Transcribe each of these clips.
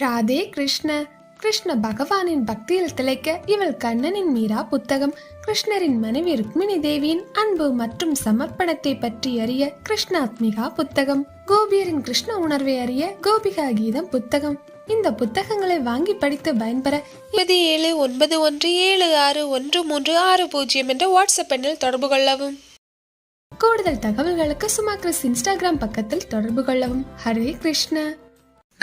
ராதே கிருஷ்ண. கிருஷ்ண பகவானின் பக்தியில் திளைக்க இவள் கண்ணனின் மீரா புத்தகம். கிருஷ்ணரின் மனைவி ருக்மிணி தேவியின் அன்பு மற்றும் சமர்ப்பணத்தை பற்றி அறிய கிருஷ்ணாத்மிகா புத்தகம். கோபியரின் கிருஷ்ண உணர்வை அறிய கோபிகா கீதம் புத்தகம். இந்த புத்தகங்களை வாங்கி படித்து பயன்பெற இருபது ஏழு ஒன்பது ஒன்று ஏழு ஆறு ஒன்று மூன்று ஆறு பூஜ்ஜியம் என்ற வாட்ஸ்அப் எண்ணில் தொடர்பு கொள்ளவும். கூடுதல் தகவல்களுக்கு சுமா கிறிஸ் இன்ஸ்டாகிராம் பக்கத்தில் தொடர்பு கொள்ளவும். ஹரே கிருஷ்ண.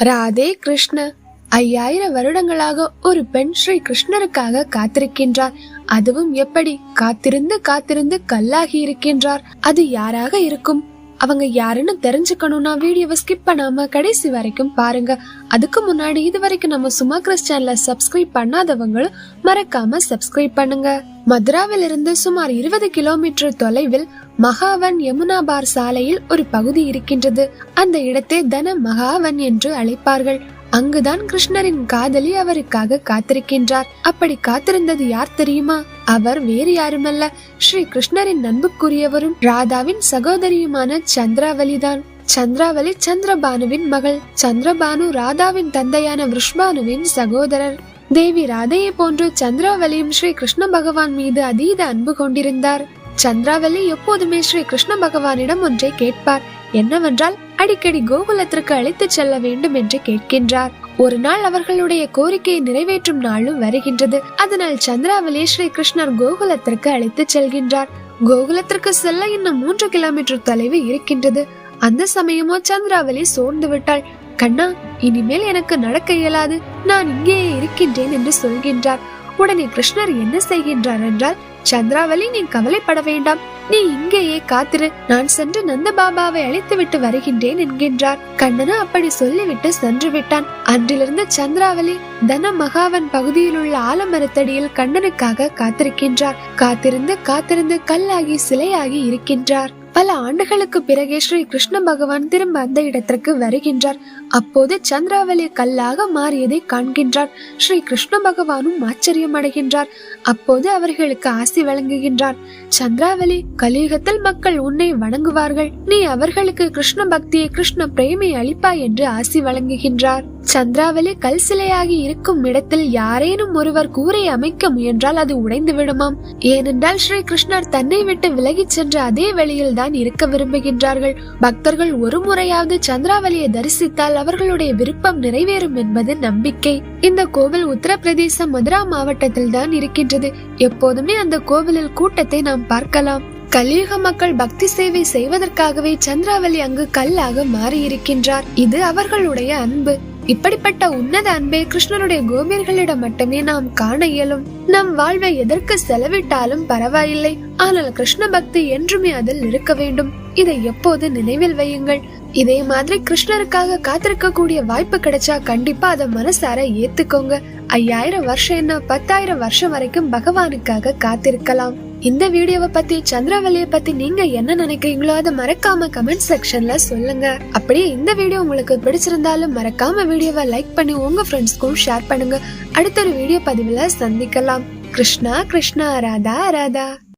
ராதே கிருஷ்ண. ஐயாயிரம் வருடங்களாக ஒரு பெண் ஸ்ரீ கிருஷ்ணருக்காக காத்திருக்கின்றார். அதுவும் எப்படி? காத்திருந்து காத்திருந்து கல்லாகி இருக்கின்றார். அது யாராக இருக்கும்? அவங்க யாருன்னு தெரிஞ்சுக்கணும்னா வீடியோவை ஸ்கிப் பண்ணாம கடைசி வரைக்கும் பாருங்க. அதுக்கு முன்னாடி இது வரைக்கும் நம்ம சுமா கிறிஸ் சேனலை சப்ஸ்கிரைப் பண்ணாதவங்களும் மறக்காம சப்ஸ்கிரைப் பண்ணுங்க. மதுராவில் இருந்து சுமார் இருபது கிலோமீட்டர் தொலைவில் மகாவன் யமுனாபார் சாலையில் ஒரு பகுதி இருக்கின்றது. அந்த இடத்தை தன மகாவன் என்று அழைப்பார்கள். அங்குதான் கிருஷ்ணரின் காதலி அவருக்காக காத்திருக்கின்றார். அப்படி காத்திருந்தது யார் தெரியுமா? அவர் வேறு யாருமல்ல. ஸ்ரீ கிருஷ்ணரின் நண்புக்குரியவரும் ராதாவின் சகோதரியுமான சந்திராவலிதான் சந்திராவலி சந்திரபானுவின் மகள். சந்திரபானு ராதாவின் தந்தையான விஷ்பானுவின் சகோதரர். தேவி ராதையை போன்று சந்திராவலியும் ஸ்ரீ கிருஷ்ண பகவான் மீது அதீத அன்பு கொண்டிருந்தார். சந்திராவலி எப்போதுமே ஸ்ரீ கிருஷ்ண பகவானிடம் ஒன்றை கேட்பார். என்னவென்றால் அடிக்கடி கோகுலத்திற்கு அழைத்துச் செல்ல வேண்டும் என்று கேட்கின்றார். ஒரு நாள் அவர்களுடைய கோரிக்கையை நிறைவேற்றும் நாளும் வருகின்றது. அதனால் சந்திராவலி ஸ்ரீ கிருஷ்ணர் கோகுலத்திற்கு அழைத்துச் செல்கின்றார். கோகுலத்திற்கு செல்ல இன்னும் மூன்று கிலோமீட்டர் தொலைவு இருக்கின்றது. அந்த சமயமோ சந்திராவலி சோர்ந்து விட்டாள். கண்ணா இனிமேல் எனக்கு நடக்க இயலாது. நான் இங்கேயே இருக்கின்றேன் என்று சொல்கின்றார். உடனே கிருஷ்ணர் என்ன செய்கின்றார் என்றால் சந்திராவலி நீ கவலைப்பட வேண்டாம். நீ இங்கேயே காத்திரு. நான் சென்று நந்த பாபாவை அழைத்து விட்டு வருகின்றேன் என்கின்றார். கண்ணனா அப்படி சொல்லிவிட்டு சென்று விட்டான். அன்றிலிருந்து சந்திராவலி தன மகாவன் பகுதியில் உள்ள ஆலமரத்தடியில் கண்ணனுக்காக காத்திருக்கின்றார். காத்திருந்து காத்திருந்து கல்லாகி சிலையாகி இருக்கின்றார். பல ஆண்டுகளுக்கு பிறகே ஸ்ரீ கிருஷ்ண பகவான் திரும்ப அந்த இடத்திற்கு வருகின்றார். அப்போது சந்திராவலி கல்லாக மாறியதை காண்கின்றார். ஸ்ரீ கிருஷ்ண பகவானும் ஆச்சரியம் அடைகின்றார் அப்போது அவர்களுக்கு ஆசி வழங்குகின்றார். சந்திராவலி கலியுகத்தில் மக்கள் உன்னை வணங்குவார்கள். நீ அவர்களுக்கு கிருஷ்ண பக்தியை கிருஷ்ண பிரேமை அளிப்பாய் என்று ஆசி வழங்குகின்றார். சந்திராவலி கல் சிலையாகி இருக்கும் இடத்தில் யாரேனும் ஒருவர் கூரை அமைக்க முயன்றால் அது உடைந்து விடுமாம் ஏனென்றால் ஸ்ரீ கிருஷ்ணர் தன்னை விட்டு விலகிச் சென்ற அதே வழியில் தான் இருக்க விரும்புகின்றார்கள். பக்தர்கள் ஒரு முறையாவது சந்திராவளியை தரிசித்தால் அவர்களுடைய விருப்பம் நிறைவேறும் என்பது நம்பிக்கை. இந்த கோவில் உத்தரப்பிரதேசம் மதுரா மாவட்டத்தில் தான் இருக்கின்றது. எப்போதுமே அந்த கோவிலில் கூட்டத்தை நாம் பார்க்கலாம். கலியுக மக்கள் பக்தி சேவை செய்வதற்காகவே சந்திராவளி அங்கு கல்லாக மாறி இருக்கின்றார் இது அவர்களுடைய அன்பு. இப்படிப்பட்ட உன்னத அன்பை கிருஷ்ணனுடைய கோபியர்களிடம் மட்டுமே நாம் காண இயலும். நம் வாழ்வை எதற்கு செலவிட்டாலும் பரவாயில்லை. ஆனால் கிருஷ்ண பக்தி என்றுமே அதில் இருக்க வேண்டும். இதை எப்போது நினைவில் வையுங்கள். இதே மாதிரி கிருஷ்ணருக்காக காத்திருக்க கூடிய வாய்ப்பு கிடைச்சா கண்டிப்பா அதை மனசார ஏத்துக்கோங்க. ஐயாயிரம் வருஷம் என்ன பத்தாயிரம் வருஷம் வரைக்கும் பகவானுக்காக காத்திருக்கலாம். இந்த வீடியோவை பத்தி சந்திராவலியை பத்தி நீங்க என்ன நினைக்கிறீங்களோ அதை மறக்காம கமெண்ட் செக்ஷன்ல சொல்லுங்க. அப்படியே இந்த வீடியோ உங்களுக்கு பிடிச்சிருந்தாலும் மறக்காம வீடியோவை லைக் பண்ணி உங்க ஃப்ரெண்ட்ஸ்க்கும் ஷேர் பண்ணுங்க. அடுத்த ஒரு வீடியோ பதிவுல சந்திக்கலாம். கிருஷ்ணா கிருஷ்ணா ராதா ராதா.